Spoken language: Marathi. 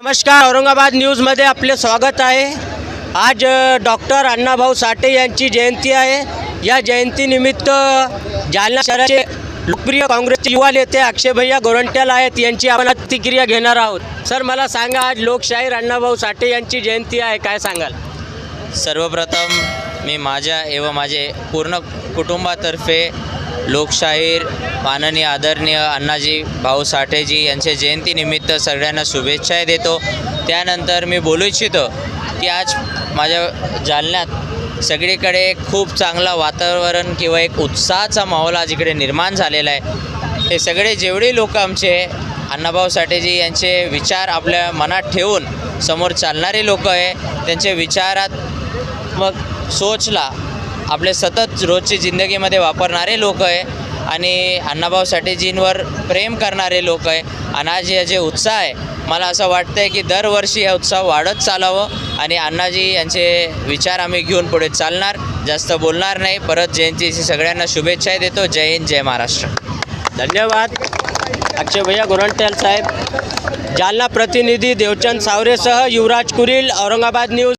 नमस्कार औरंगाबाद न्यूजमध्ये आपले स्वागत आहे. आज डॉक्टर अण्णाभाऊ साठे यांची जयंती आहे. या जयंतीनिमित्त जालना शहराचे लोकप्रिय काँग्रेसचे युवा नेते अक्षयभैया गोरंट्याल आहेत यांची आपण प्रतिक्रिया घेणार आहोत. सर मला सांगा आज लोकशाहीर अण्णाभाऊ साठे यांची जयंती आहे काय सांगाल? सर्वप्रथम मी माझ्या एव माझे पूर्ण कुटुंबातर्फे लोकशाहीर माननीय आदरणीय अण्णाजी भाऊ साठेजी यांच्या जयंतीनिमित्त सगळ्यांना शुभेच्छा देतो. त्यानंतर मी बोलू इच्छितो की आज माझ्या जालन्यात सगळीकडे खूप चांगला वातावरण किंवा एक उत्साहाचा माहोल आज इकडे निर्माण झालेला आहे. हे सगळे जेवढे लोक आमचे अण्णाभाऊ साठेजी यांचे विचार आपल्या मनात ठेवून समोर चालणारे लोक आहे त्यांच्या विचारात मग सोचला आपले सतत रोजची जिंदगीमध्ये वापरणारे लोक आहे आणि अण्णाभाऊ साठेजींवर प्रेम करणारे लोक आहे. आणि आज हे जे उत्साह आहे. मला असं वाटतं आहे की दरवर्षी हा उत्साह वाढत चालावं आणि अण्णाजी यांचे विचार आम्ही घेऊन पुढे चालणार. जास्त बोलणार नाही. परत जयंतीची सगळ्यांना शुभेच्छा देतो. जय हिंद जय महाराष्ट्र. धन्यवाद. अक्षयभैया गोरंट्याल साहेब. जालना प्रतिनिधी देवचंद सावरेसह युवराज कुरील औरंगाबाद न्यूज.